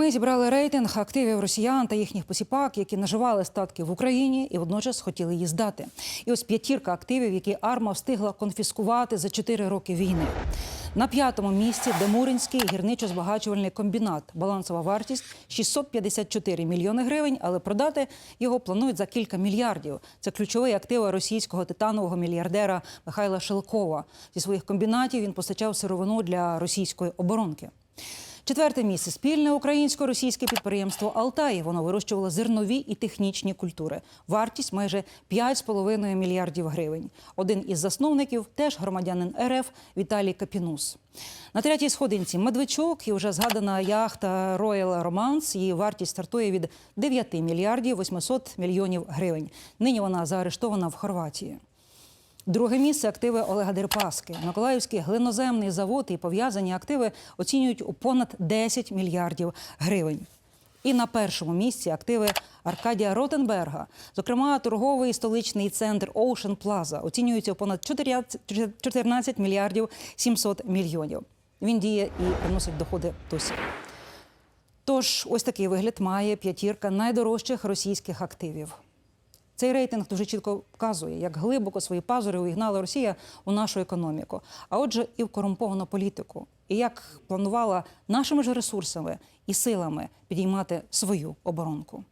Ми зібрали рейтинг активів росіян та їхніх посіпак, які наживали статки в Україні і водночас хотіли її здати. І ось п'ятірка активів, які арма встигла конфіскувати за 4 роки війни. На п'ятому місці Демуринський гірничо-збагачувальний комбінат. Балансова вартість 654 мільйони гривень, але продати його планують за кілька мільярдів. Це ключовий актив російського титанового мільярдера Михайла Шелкова. Зі своїх комбінатів він постачав сировину для російської оборонки. Четверте місце спільне українсько-російське підприємство Алтай. Воно вирощувало зернові і технічні культури. Вартість майже 5,5 мільярдів гривень. Один із засновників теж громадянин РФ Віталій Капінус. На третій сходинці Медведчук і вже згадана яхта Royal Romance. Її вартість стартує від 9 мільярдів 800 мільйонів гривень. Нині вона заарештована в Хорватії. Друге місце активи Олега Дерпаски. Миколаївський глиноземний завод і пов'язані активи оцінюють у понад 10 мільярдів гривень. І на першому місці активи Аркадія Ротенберга. Зокрема, торговий столичний центр Ocean Plaza оцінюється у понад 14 14 мільярдів 700 мільйонів. Він діє і приносить доходи досі. Тож, ось такий вигляд має п'ятірка найдорожчих російських активів. Цей рейтинг дуже чітко вказує, як глибоко свої пазури увігнала Росія у нашу економіку, а отже, і в корумповану політику, і як планувала нашими ж ресурсами і силами підіймати свою оборонку.